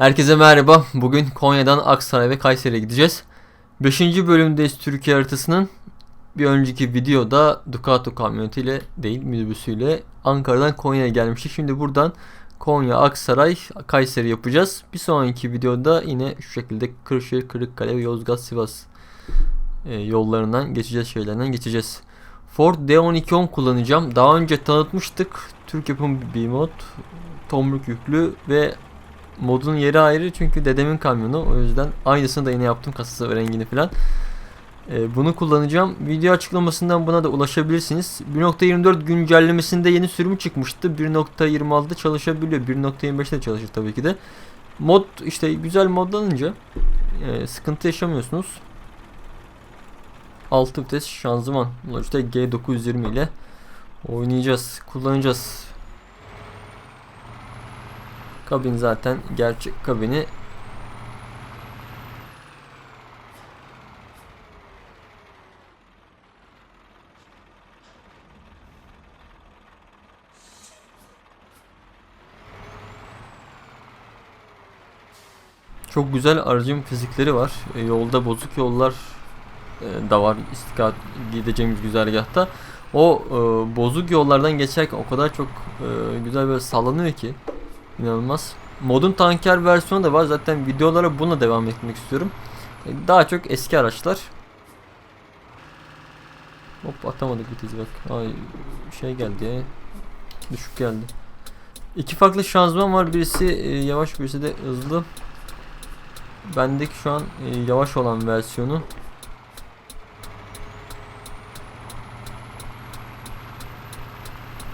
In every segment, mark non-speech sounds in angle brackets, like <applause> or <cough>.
Herkese merhaba. Bugün Konya'dan Aksaray ve Kayseri'ye gideceğiz. 5. bölümdeyiz Türkiye haritasının. Bir önceki videoda Ducato kamyonetiyle değil minibüsüyle Ankara'dan Konya'ya gelmiştik. Şimdi buradan Konya, Aksaray, Kayseri yapacağız. Bir sonraki videoda yine şu şekilde Kırşehir, Kırıkkale ve Yozgat, Sivas e, yollarından geçeceğiz, şeylerden geçeceğiz. Ford D1210 kullanacağım. Daha önce tanıtmıştık. Türk yapımı bir mod. Tomruk yüklü ve modun yeri ayrı çünkü dedemin kamyonu. O yüzden aynısını da yine yaptım kasası rengini falan. Ee, bunu kullanacağım. Video açıklamasından buna da ulaşabilirsiniz. 1.24 güncellemesinde yeni sürümü çıkmıştı. 1.26'da çalışabiliyor. 1.25'de çalışır tabii ki de. Mod işte güzel modlanınca e, sıkıntı yaşamıyorsunuz. 6 vites şanzıman. Logitech G920 ile oynayacağız, kullanacağız. Kabin zaten gerçek kabini. Çok güzel aracın fizikleri var. E, yolda bozuk yollar e, da var istikamet gideceğimiz güzergahta. O e, bozuk yollardan geçerken o kadar çok e, güzel böyle sallanıyor ki inanılmaz. Modun tanker versiyonu da var. Zaten videolara buna devam etmek istiyorum. E, daha çok eski araçlar. Hop atamadık vitesi bak. Ay şey geldi. Düşük geldi. İki farklı şanzıman var. Birisi e, yavaş birisi de hızlı. Bendeki şu an e, yavaş olan versiyonu.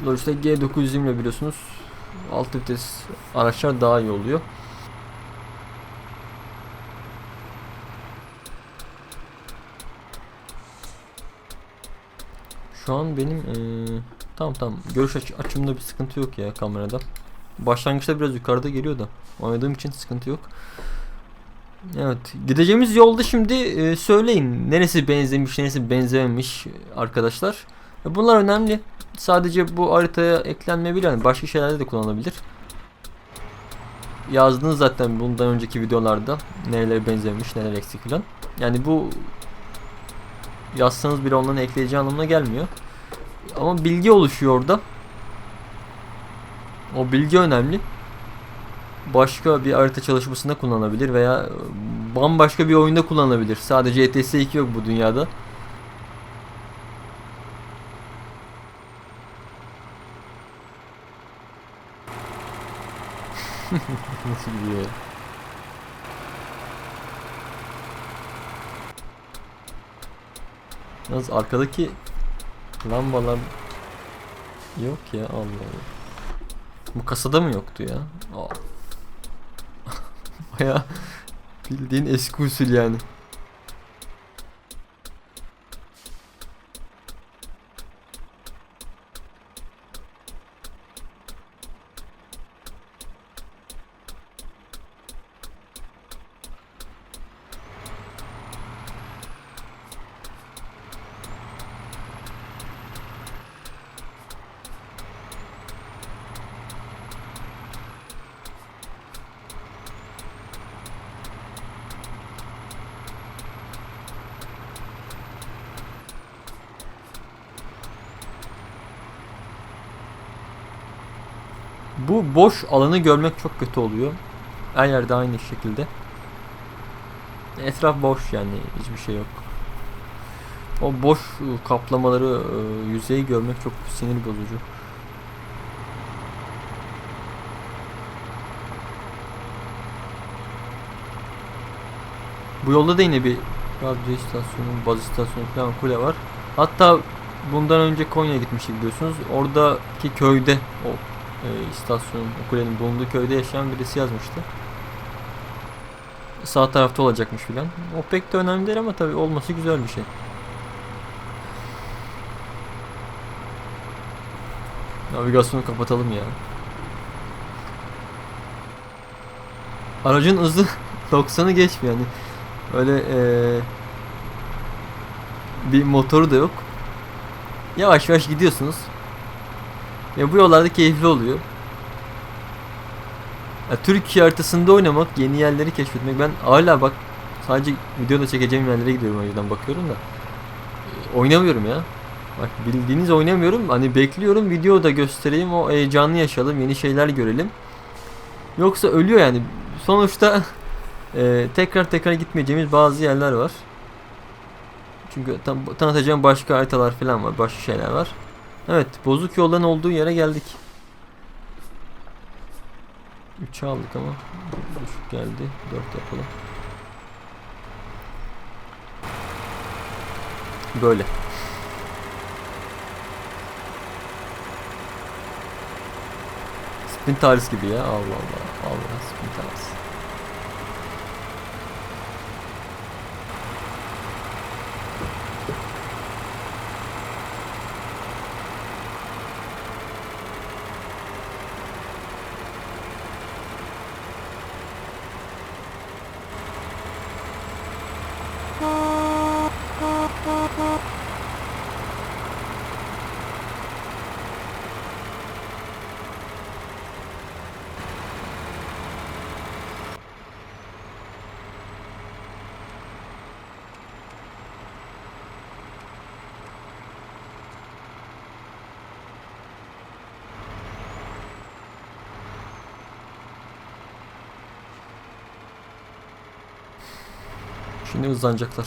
Logitech G920 ile biliyorsunuz 6 vites araçlar daha iyi oluyor. Şu an benim ee, tamam tamam görüş aç açımda bir sıkıntı yok ya kamerada. Başlangıçta biraz yukarıda geliyor da oynadığım için sıkıntı yok. Evet gideceğimiz yolda şimdi e, söyleyin neresi benzemiş neresi benzememiş arkadaşlar. Bunlar önemli. Sadece bu haritaya eklenmeyebilir. Yani başka şeylerde de kullanılabilir. Yazdınız zaten bundan önceki videolarda nereleri benzemiş, neler eksik filan. Yani bu yazsanız bile onların ekleyeceği anlamına gelmiyor. Ama bilgi oluşuyor orada. O bilgi önemli. Başka bir harita çalışmasında kullanılabilir veya bambaşka bir oyunda kullanılabilir. Sadece ETS 2 yok bu dünyada. <laughs> Nasıl gidiyor ya? Yalnız arkadaki lambalar yok ya Allah Allah. Bu kasada mı yoktu ya? <laughs> Baya bildiğin eski usul yani. Bu boş alanı görmek çok kötü oluyor. Her yerde aynı şekilde. Etraf boş yani hiçbir şey yok. O boş kaplamaları, e, yüzeyi görmek çok sinir bozucu. Bu yolda da yine bir radyo istasyonu, baz istasyonu falan kule var. Hatta bundan önce Konya'ya gitmiştik biliyorsunuz. Oradaki köyde o e, istasyonun, kulenin bulunduğu köyde yaşayan birisi yazmıştı. Sağ tarafta olacakmış filan. O pek de önemli değil ama tabii olması güzel bir şey. Navigasyonu kapatalım ya. Aracın hızı <laughs> 90'ı geçmiyor yani. Öyle ee, bir motoru da yok. Yavaş yavaş gidiyorsunuz. Ya bu yollarda keyifli oluyor. Ya, Türkiye haritasında oynamak, yeni yerleri keşfetmek. Ben hala bak sadece videoda çekeceğim yerlere gidiyorum yüzden bakıyorum da. E, Oynamıyorum ya. Bak bildiğiniz oynamıyorum. Hani bekliyorum videoda göstereyim o heyecanı yaşayalım, yeni şeyler görelim. Yoksa ölüyor yani. Sonuçta <laughs> e, tekrar tekrar gitmeyeceğimiz bazı yerler var. Çünkü tam, tanıtacağım başka haritalar falan var, başka şeyler var. Evet, bozuk yoldan olduğu yere geldik. 3 aldık ama düşük geldi. 4 yapalım. Böyle. Spin Taris gibi ya. Allah Allah. Allah Spin Taris. Şimdi hızlanacaklar.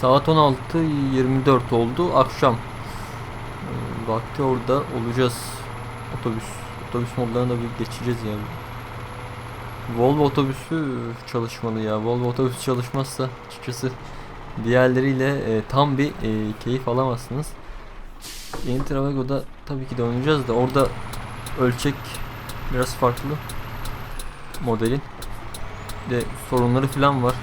Saat 16.24 oldu. Akşam. Vakti orada olacağız. Otobüs. Otobüs modlarına da bir geçeceğiz yani. Volvo otobüsü çalışmalı ya. Volvo otobüsü çalışmazsa açıkçası diğerleriyle e, tam bir e, keyif alamazsınız. Yeni Travago'da tabii ki de oynayacağız da orada ölçek biraz farklı modelin. Bir de sorunları falan var.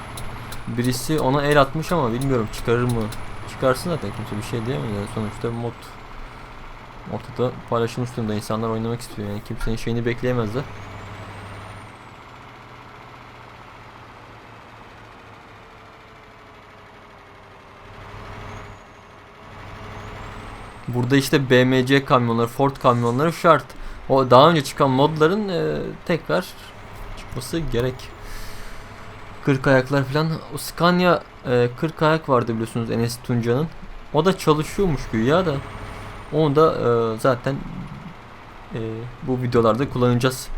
Birisi ona el atmış ama bilmiyorum çıkarır mı? Çıkarsın zaten kimse bir şey diyemez yani sonuçta mod ortada paylaşılmış durumda insanlar oynamak istiyor yani kimsenin şeyini bekleyemezler. Burada işte BMC kamyonları, Ford kamyonları şart. O daha önce çıkan modların e, tekrar çıkması gerek. 40 ayaklar falan. O Scania e, 40 ayak vardı biliyorsunuz Enes Tunca'nın. O da çalışıyormuş güya da. Onu da e, zaten e, bu videolarda kullanacağız.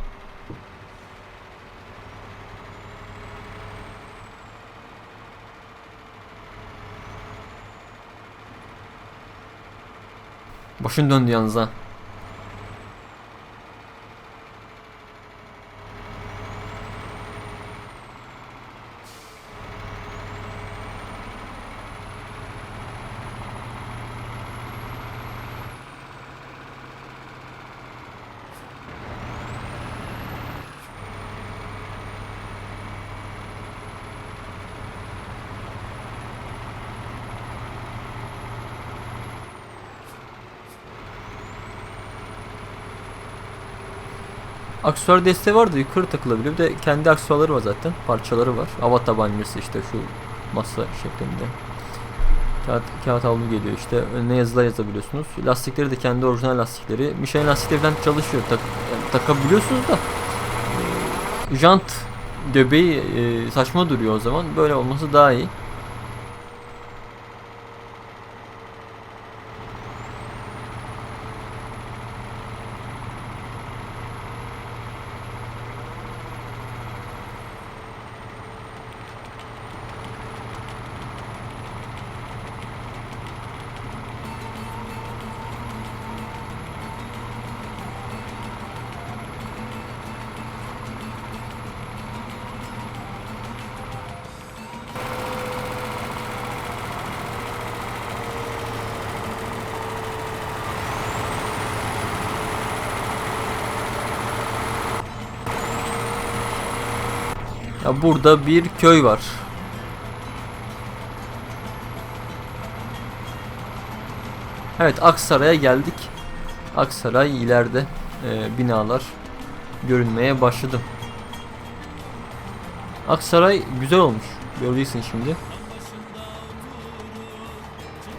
Başın döndü yalnız ha. Aksesuar desteği vardı yukarı takılabiliyor. Bir de kendi aksesuarları var zaten. Parçaları var. Hava tabancası işte şu masa şeklinde. Kağıt, kağıt havlu geliyor işte. Önüne yazılar yazabiliyorsunuz. Lastikleri de kendi orijinal lastikleri. Michelin lastikleri falan çalışıyor. Tak, yani takabiliyorsunuz da. E, jant göbeği e, saçma duruyor o zaman. Böyle olması daha iyi. Ya burada bir köy var. Evet Aksaray'a geldik. Aksaray ileride e, binalar görünmeye başladı. Aksaray güzel olmuş. Göreceksin şimdi.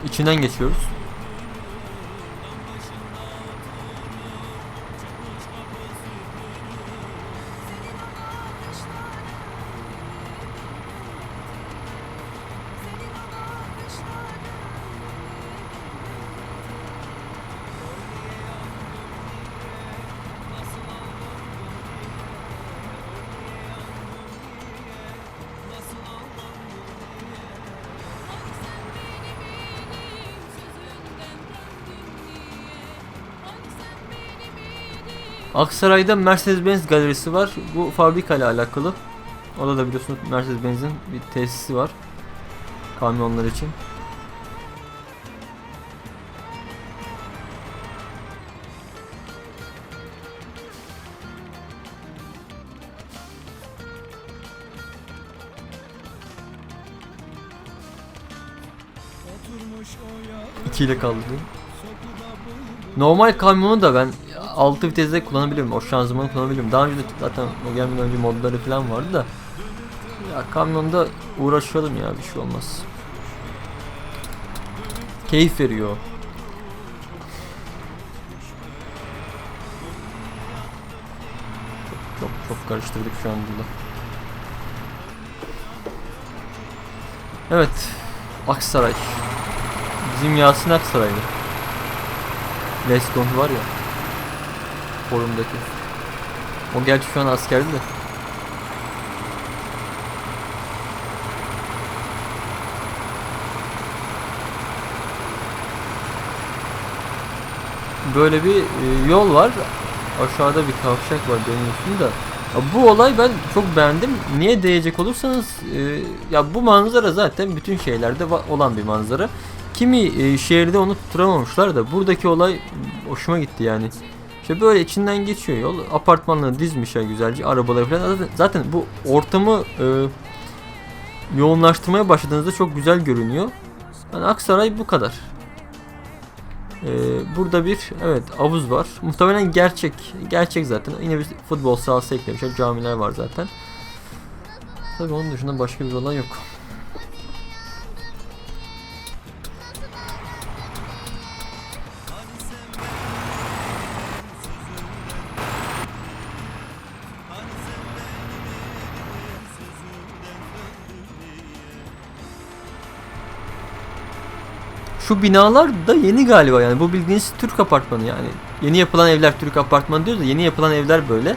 İçinden geçiyoruz. Aksaray'da Mercedes-Benz galerisi var. Bu fabrika ile alakalı. Orada da biliyorsunuz Mercedes-Benz'in bir tesisi var. Kamyonlar için. İkiyle kaldı. Normal kamyonu da ben 6 viteste kullanabilirim. O şanzımanı kullanabilirim. Daha önce de zaten o gelmeden önce modları falan vardı da. Ya kamyonda uğraşalım ya bir şey olmaz. Keyif veriyor. Çok çok, çok karıştırdık şu an burada. Evet. Aksaray. Bizim Yasin Aksaraylı. Lescon var ya. Forumdaki. O gerçi şu an askerdi de. Böyle bir e, yol var. Aşağıda bir kavşak var dönüyorsun da. Bu olay ben çok beğendim. Niye diyecek olursanız e, ya bu manzara zaten bütün şeylerde olan bir manzara. Kimi e, şehirde onu tutturamamışlar da buradaki olay hoşuma gitti yani. İşte böyle içinden geçiyor yol. Apartmanları dizmişler güzelce. Arabaları falan. Zaten, zaten bu ortamı e, yoğunlaştırmaya başladığınızda çok güzel görünüyor. Yani Aksaray bu kadar. E, burada bir evet havuz var. Muhtemelen gerçek. Gerçek zaten. Yine bir futbol sahası eklemişler. Camiler var zaten. Tabii onun dışında başka bir olay yok. Şu binalar da yeni galiba yani. Bu bildiğiniz Türk apartmanı yani. Yeni yapılan evler Türk apartmanı diyoruz da yeni yapılan evler böyle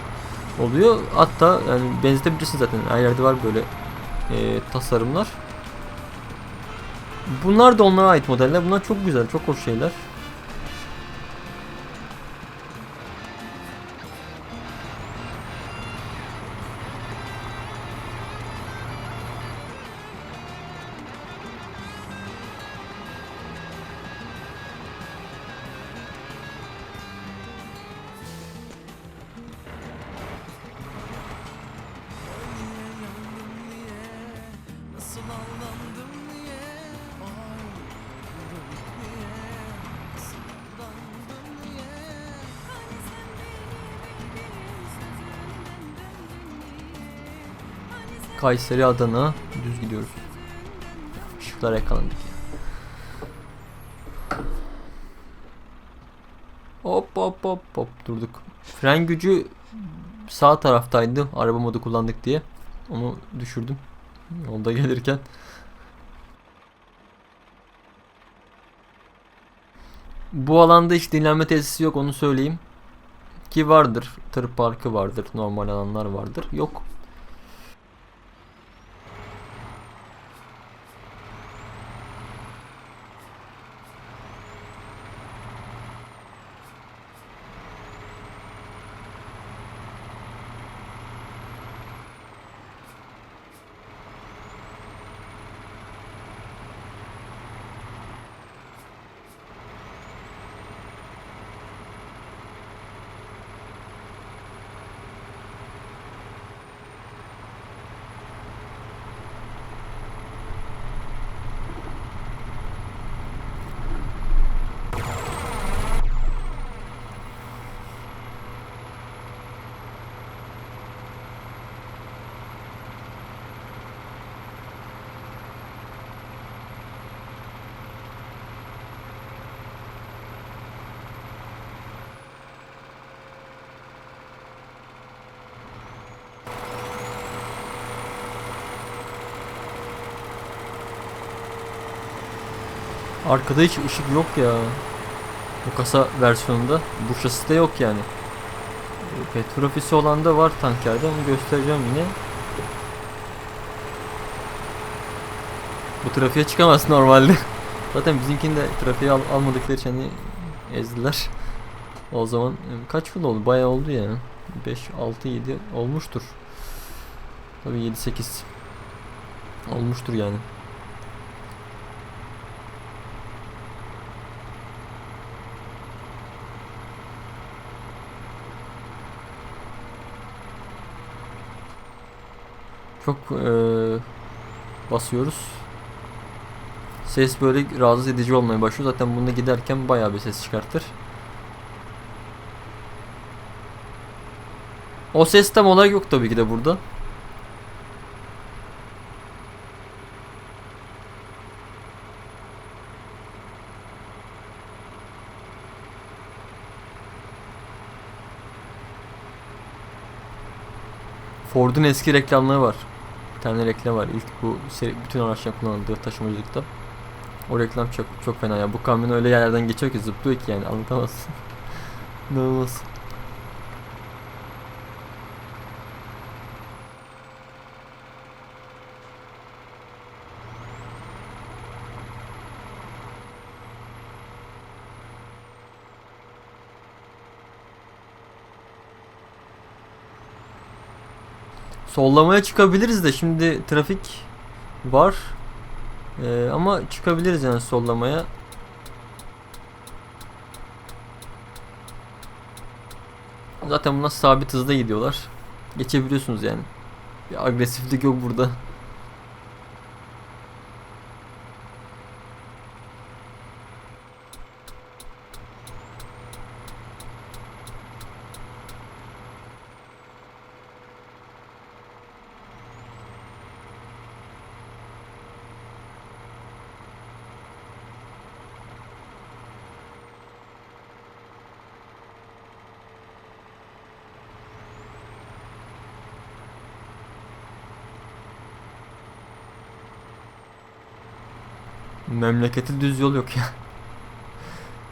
oluyor. Hatta yani benzetebilirsin zaten. Her yerde var böyle e, tasarımlar. Bunlar da onlara ait modeller. Bunlar çok güzel, çok hoş şeyler. Kayseri, Adana düz gidiyoruz. Işıklara yakalandık ya. Hop hop hop hop durduk. Fren gücü sağ taraftaydı. Araba modu kullandık diye. Onu düşürdüm. Yolda gelirken. Bu alanda hiç dinlenme tesisi yok onu söyleyeyim. Ki vardır. Tır parkı vardır. Normal alanlar vardır. Yok. Arkada hiç ışık yok ya. Bu kasa versiyonunda. Bu şaside yok yani. E, Petrol olan da var tankerde onu göstereceğim yine. Bu trafiğe çıkamaz normalde. <laughs> Zaten bizimkini de trafiğe al- almadıkları için hani ezdiler. O zaman e, kaç yıl oldu? Bayağı oldu ya. 5, 6, 7 olmuştur. Tabii 7, 8 olmuştur yani. Çok eee, basıyoruz. Ses böyle rahatsız edici olmaya başlıyor. Zaten bununla giderken bayağı bir ses çıkartır. O ses tam olarak yok tabii ki de burada. Ford'un eski reklamları var. Tane reklam var. İlk bu seri, bütün araçların kullanıldığı taşımacılıkta. O reklam çok çok fena ya. Bu kamyon öyle yerlerden geçiyor ki zıplıyor ki yani anlatamazsın. <laughs> İnanılmaz. Sollamaya çıkabiliriz de şimdi trafik var. Ee, ama çıkabiliriz yani sollamaya. Zaten bunlar sabit hızda gidiyorlar. Geçebiliyorsunuz yani. Bir agresiflik yok burada. Memleketi düz yol yok ya.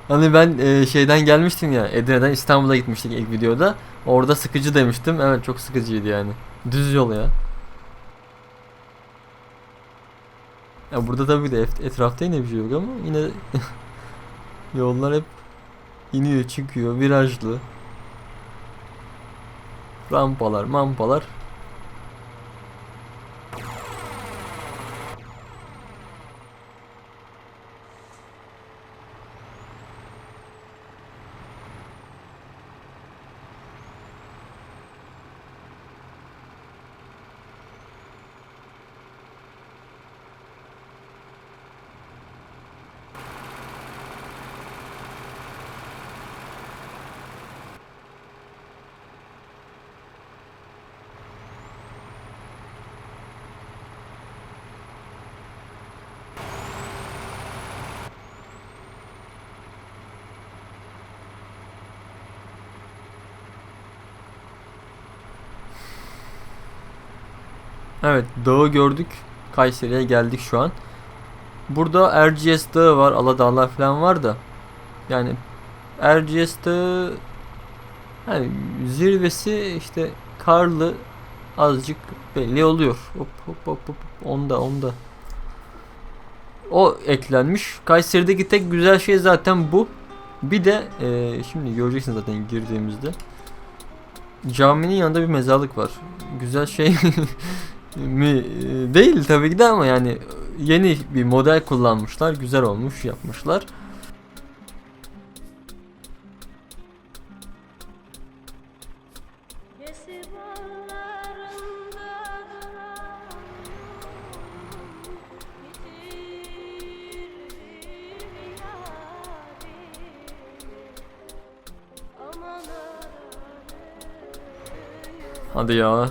Hani ben e, şeyden gelmiştim ya Edirne'den İstanbul'a gitmiştik ilk videoda. Orada sıkıcı demiştim. Evet çok sıkıcıydı yani. Düz yol ya. Ya burada tabii de et- etrafta yine bir şey yok ama yine <laughs> yollar hep iniyor çıkıyor virajlı. Rampalar mampalar. Evet dağı gördük. Kayseri'ye geldik şu an. Burada Erciyes Dağı var. Aladağlar falan var da. Yani Erciyes Dağı yani zirvesi işte karlı azıcık belli oluyor. Hop hop hop hop. Onda onda. O eklenmiş. Kayseri'deki tek güzel şey zaten bu. Bir de eee, şimdi göreceksiniz zaten girdiğimizde. Caminin yanında bir mezarlık var. Güzel şey <laughs> mi e, değil tabii ki de ama yani yeni bir model kullanmışlar. Güzel olmuş, yapmışlar. Hadi ya.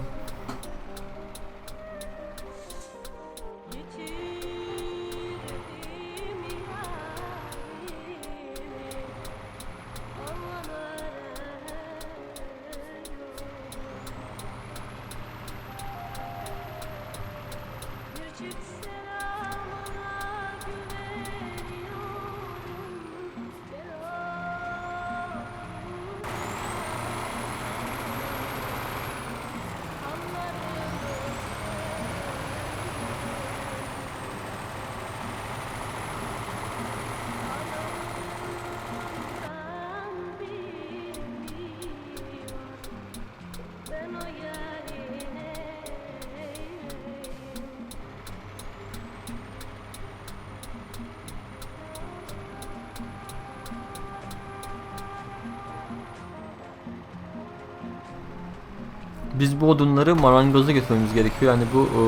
Biz bu odunları marangoza götürmemiz gerekiyor. Yani bu e,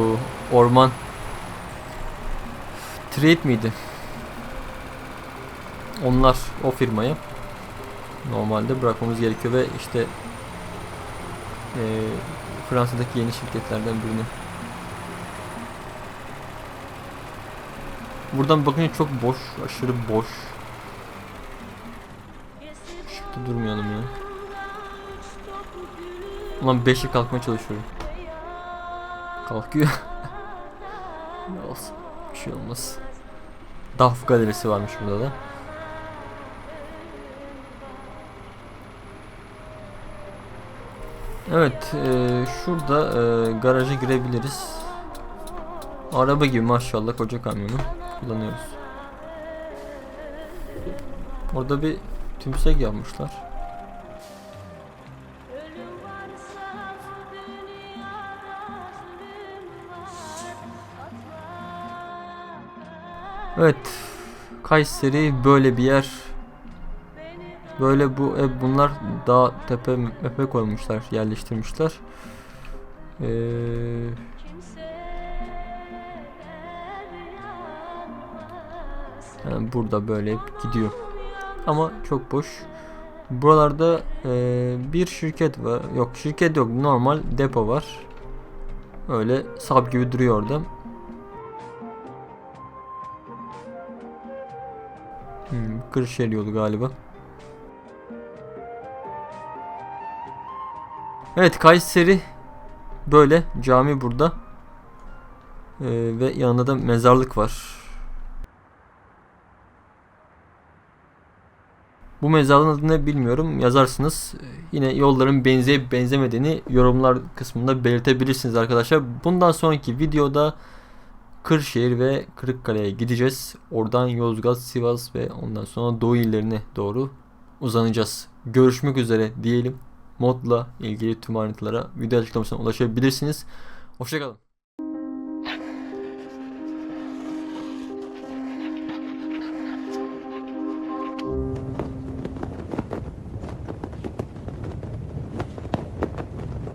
orman Trade miydi? Onlar o firmaya normalde bırakmamız gerekiyor ve işte e, Fransa'daki yeni şirketlerden birini. Buradan bakınca çok boş, aşırı boş. Şıkta durmayalım ya. Ulan 5'e kalkmaya çalışıyorum. Kalkıyor. <laughs> Ne olsun. Bir şey olmaz. Daf galerisi varmış burada da. Evet, e, şurada e, garaja girebiliriz. Araba gibi maşallah koca kamyonu kullanıyoruz. Orada bir tümsek yapmışlar. Evet, Kayseri böyle bir yer. Böyle bu ev bunlar dağ tepe mepe koymuşlar, yerleştirmişler. Ee, yani burada böyle gidiyor. Ama çok boş. Buralarda ee, bir şirket var. Yok şirket yok. Normal depo var. Öyle sap gibi duruyor orada. Kırşehir yolu galiba. Evet Kayseri böyle cami burada Ee, ve yanında da mezarlık var. Bu mezarlığın adını ne bilmiyorum yazarsınız. Yine yolların benzeyip benzemediğini yorumlar kısmında belirtebilirsiniz arkadaşlar. Bundan sonraki videoda Kırşehir ve Kırıkkale'ye gideceğiz. Oradan Yozgat, Sivas ve ondan sonra Doğu illerine doğru uzanacağız. Görüşmek üzere diyelim. Modla ilgili tüm ayrıntılara video açıklamasına ulaşabilirsiniz. Hoşçakalın.